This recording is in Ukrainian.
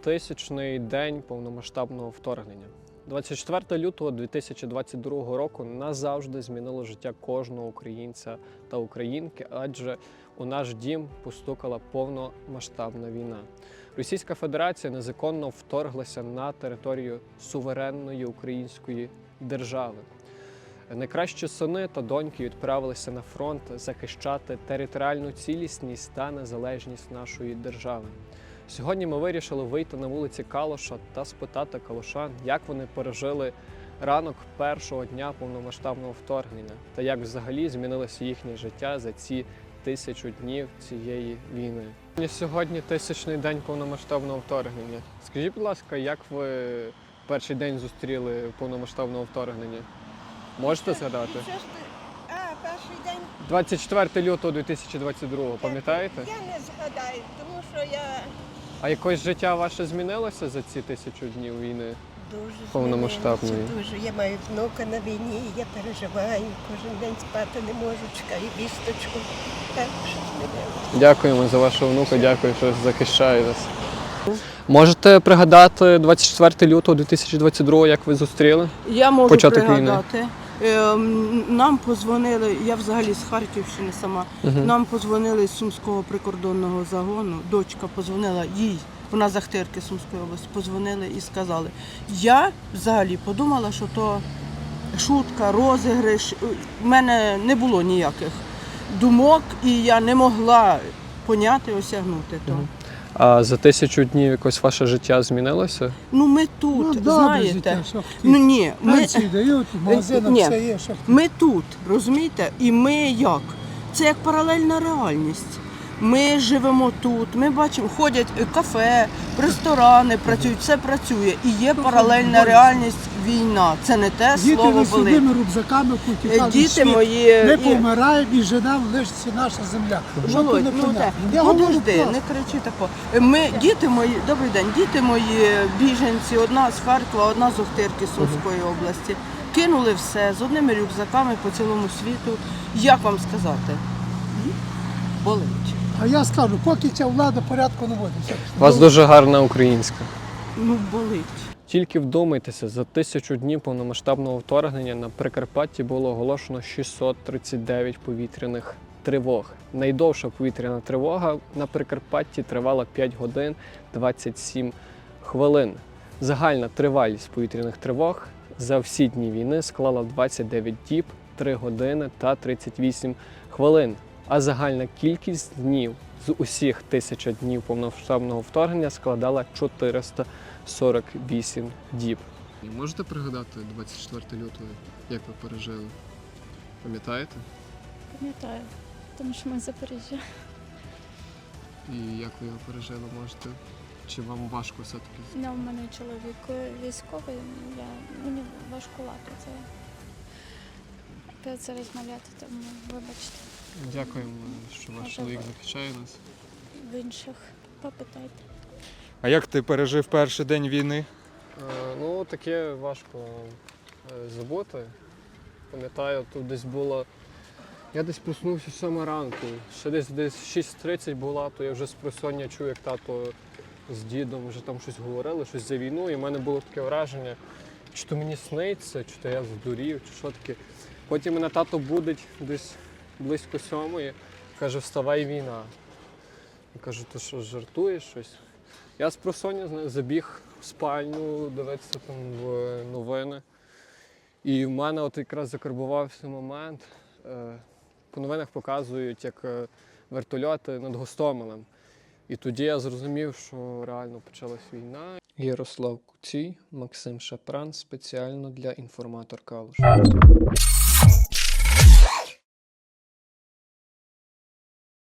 Тисячний день повномасштабного вторгнення. 24 лютого 2022 року назавжди змінило життя кожного українця та українки, адже у наш дім постукала повномасштабна війна. Російська Федерація незаконно вторглася на територію суверенної української держави. Найкращі сини та доньки відправилися на фронт захищати територіальну цілісність та незалежність нашої держави. Сьогодні ми вирішили вийти на вулиці Калоша та спитати калошан, як вони пережили ранок першого дня повномасштабного вторгнення та як взагалі змінилося їхнє життя за ці тисячу днів цієї війни. Сьогодні тисячний день повномасштабного вторгнення. Скажіть, будь ласка, як ви перший день зустріли повномасштабного вторгнення? Можете згадати? Що ж ти? А, перший день 24 лютого 2022, пам'ятаєте? я не згадаю, тому що я А якось житта ваше змінилося за ці тисячу днів війни? Дуже Повномасштабної. Дуже. Я маю внука на війні, і я переживаю, кожен день спати не можу, чекаю вісточку. Так, що. Дякуємо за вашого внука, дякую, що захищає нас. Можете пригадати 24 лютого 2022, як ви зустріли? Я можу Початок пригадати. Ем, Нам позвонили, я взагалі з Харківщини сама. Мгм. Нам позвонили з Сумського прикордонного загону. Дочка позвонила їй, вона з Ахтирки Сумської області, позвонили і сказали. Я взагалі подумала, що то шутка, розіграш. У мене не було ніяких думок, і я не могла поняти, осягнути то. А за тисячу днів якось ваше життя змінилося? Ну ми тут, Ну, добре знаєте. життя, що Ну ні, ми, дають, в магазинах Ні. все є, що Ми тут, розумієте? І ми як? Це як паралельна реальність. Ми живемо тут, ми бачимо, ходять е, кафе, ресторани працюють, все працює. І є паралельна реальність війна. Це не те діти слово не болить. своїми рюкзаками Е. Діти мої. Ми і- помираємо і женам лишиться наша земля. Що Володь, не ну те, Я говорю подожди, просто. не кричи тако. Ми, діти мої, добрий день, діти мої біженці, одна з Харкова, одна з Охтирки Сумської області. Кинули все з одними рюкзаками по цілому світу. Як вам сказати? Болить. А я скажу, поки ця влада порядку не вводиться. У вас дуже гарна українська. Ну, болить. Тільки вдумайтеся, за тисячу днів повномасштабного вторгнення на Прикарпатті було оголошено 639 повітряних тривог. Найдовша повітряна тривога на Прикарпатті тривала 5 годин 27 хвилин. Загальна тривалість повітряних тривог за всі дні війни склала 29 діб, 3 години та 38 хвилин. А загальна кількість днів з усіх тисяча днів повномасштабного вторгнення складала 400 48 діб. Можете пригадати 24 лютого, як ви пережили? Пам'ятаєте? Пам'ятаю, тому що ми з Запоріжжя. І як ви його пережили, можете? Чи вам важко все-таки? Ну, у мене чоловік військовий, я, мені важкувато це, це розмовляти, тому вибачте, Дякуємо, що ваш чоловік захищає нас. в інших попитайте. А як ти пережив перший день війни? Е, Ну, таке важко е, забути. Пам'ятаю, тут десь було. Я десь проснувся 7 ранку. Ще десь десь 6.30 була, то я вже з просоння чув, як тато з дідом вже там щось говорили, щось за війну. І в мене було таке враження, чи то мені сниться, чи то я здурів, чи що таке. Потім мене тато будить десь близько сьомої, каже, вставай війна. Я кажу, ти що, жартуєш щось? Я з просоння забіг в спальню, дивитися там в новини. І в мене от якраз закарбувався момент. е, По новинах показують, як е, вертольоти над Гостомелем. І тоді я зрозумів, що реально почалась війна. Ярослав Куцій, Максим Шапран спеціально для інформатор Калуш.